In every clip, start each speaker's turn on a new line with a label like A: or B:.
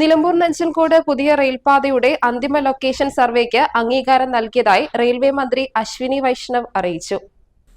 A: നിലമ്പൂർ നഞ്ചൽകോട് പുതിയ റെയിൽപാതയുടെ അന്തിമ ലൊക്കേഷൻ സർവേക്ക് അംഗീകാരം നൽകിയതായി റെയിൽവേ മന്ത്രി അശ്വിനി വൈഷ്ണവ് അറിയിച്ചു.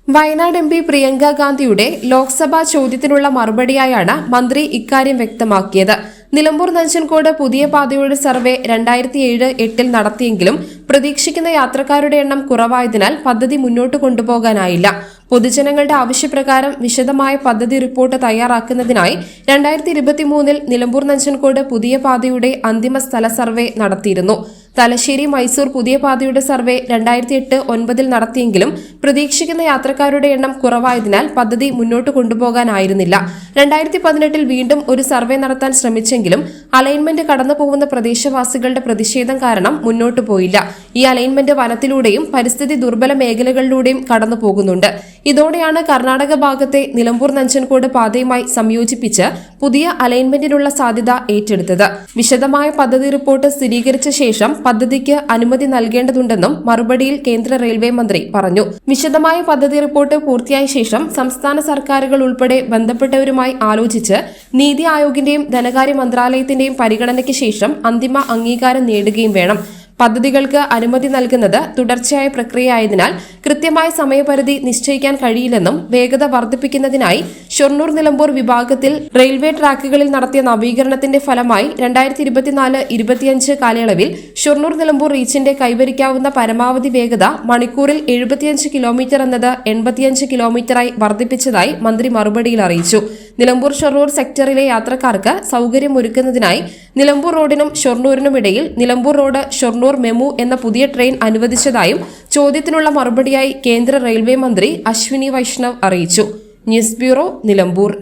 A: വയനാട് എം പി പ്രിയങ്ക ഗാന്ധിയുടെ ലോക്സഭാ ചോദ്യത്തിനുള്ള മറുപടിയായാണ് മന്ത്രി ഇക്കാര്യം വ്യക്തമാക്കിയത്. നിലമ്പൂർ നഞ്ചൻകോട് പുതിയ പാതയുടെ സർവേ രണ്ടായിരത്തി ഏഴ് എട്ടിൽ നടത്തിയെങ്കിലും പ്രതീക്ഷിക്കുന്ന യാത്രക്കാരുടെ എണ്ണം കുറവായതിനാൽ പദ്ധതി മുന്നോട്ട് കൊണ്ടുപോകാനായില്ല. പൊതുജനങ്ങളുടെ ആവശ്യപ്രകാരം വിശദമായ പദ്ധതി റിപ്പോർട്ട് തയ്യാറാക്കുന്നതിനായി രണ്ടായിരത്തി ഇരുപത്തിമൂന്നിൽ നിലമ്പൂർ നഞ്ചൻകോട് പുതിയ പാതയുടെ അന്തിമ സ്ഥല സർവേ നടത്തിയിരുന്നു. തലശ്ശേരി മൈസൂർ പുതിയ പാതയുടെ സർവേ രണ്ടായിരത്തി എട്ട് ഒൻപതിൽ നടത്തിയെങ്കിലും പ്രതീക്ഷിക്കുന്ന യാത്രക്കാരുടെ എണ്ണം കുറവായതിനാൽ പദ്ധതി മുന്നോട്ട് കൊണ്ടുപോകാനായിരുന്നില്ല. രണ്ടായിരത്തി പതിനെട്ടിൽ വീണ്ടും ഒരു സർവേ നടത്താൻ ശ്രമിച്ചെങ്കിലും അലൈൻമെന്റ് കടന്നുപോകുന്ന പ്രദേശവാസികളുടെ പ്രതിഷേധം കാരണം മുന്നോട്ടു പോയില്ല. ഈ അലൈൻമെന്റ് വനത്തിലൂടെയും പരിസ്ഥിതി ദുർബല മേഖലകളിലൂടെയും കടന്നു പോകുന്നുണ്ട് ഇതോടെയാണ് കർണാടക ഭാഗത്തെ നിലമ്പൂർ നഞ്ചൻകോട് പാതയുമായി സംയോജിപ്പിച്ച് പുതിയ അലൈൻമെന്റിനുള്ള സാധ്യത ഏറ്റെടുത്തത്. വിശദമായ പദ്ധതി റിപ്പോർട്ട് സ്ഥിരീകരിച്ച ശേഷം പദ്ധതിക്ക് അനുമതി നൽകേണ്ടതുണ്ടെന്നും മറുപടിയിൽ കേന്ദ്ര റെയിൽവേ മന്ത്രി പറഞ്ഞു. വിശദമായ പദ്ധതി റിപ്പോർട്ട് പൂർത്തിയായ ശേഷം സംസ്ഥാന സർക്കാരുകൾ ഉൾപ്പെടെ ബന്ധപ്പെട്ടവരുമായി ആലോചിച്ച് നീതി ആയോഗിന്റെയും ധനകാര്യ മന്ത്രാലയത്തിന്റെയും പരിഗണനയ്ക്ക് ശേഷം അന്തിമ അംഗീകാരം നേടുകയും വേണം. പദ്ധതികൾക്ക് അനുമതി നൽകുന്നത് തുടർച്ചയായ പ്രക്രിയയായതിനാൽ കൃത്യമായ സമയപരിധി നിശ്ചയിക്കാൻ കഴിയില്ലെന്നും വേഗത വർദ്ധിപ്പിക്കുന്നതിനായി ഷൊർണൂർ നിലമ്പൂർ വിഭാഗത്തിൽ റെയിൽവേ ട്രാക്കുകളിൽ നടത്തിയ നവീകരണത്തിന്റെ ഫലമായി രണ്ടായിരത്തി ഇരുപത്തിനാല് ഇരുപത്തിയഞ്ച് കാലയളവിൽ ഷൊർണൂർ നിലമ്പൂർ റീച്ചിന്റെ കൈവരിക്കാവുന്ന പരമാവധി വേഗത മണിക്കൂറിൽ എഴുപത്തിയഞ്ച് കിലോമീറ്റർ എന്നത് എൺപത്തിയഞ്ച് കിലോമീറ്ററായി വർദ്ധിപ്പിച്ചതായി മന്ത്രി മറുപടിയിൽ അറിയിച്ചു. നിലമ്പൂർ ഷൊർണൂർ സെക്ടറിലെ യാത്രക്കാർക്ക് സൗകര്യമൊരുക്കുന്നതിനായി നിലമ്പൂർ റോഡിനും ഷൊർണൂരിനും ഇടയിൽ നിലമ്പൂർ റോഡ് ഷൊർണൂർ മെമു എന്ന പുതിയ ട്രെയിൻ അനുവദിച്ചതായും ചോദ്യത്തിനുള്ള മറുപടിയായി കേന്ദ്ര റെയിൽവേ മന്ത്രി അശ്വിനി വൈഷ്ണവ് അറിയിച്ചു. News bureau Nilambur.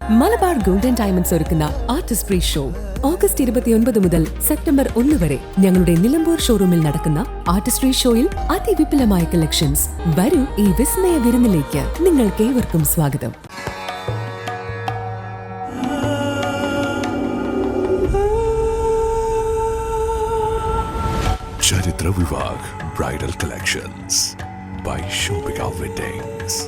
B: Malabar golden diamonds ഒരുക്കുന്ന ആർട്ടിസ്റ്റ് ഫ്രീ ഷോ. ഓഗസ്റ്റ് ഇരുപത്തിയൊൻപത് മുതൽ സെപ്റ്റംബർ ഒന്ന് വരെ ഞങ്ങളുടെ നിലമ്പൂർ ഷോറൂമിൽ നടക്കുന്ന ആർട്ടിസ്റ്റ് പ്രീ ഷോയിൽ അതിവിപുലമായ കളക്ഷൻസ്. വരൂ ഈ വിസ്മയ വിരുന്നിലേക്ക്. നിങ്ങൾക്ക് ഏവർക്കും സ്വാഗതം.
C: Charithra Vivah bridal collections by Shoppika weddings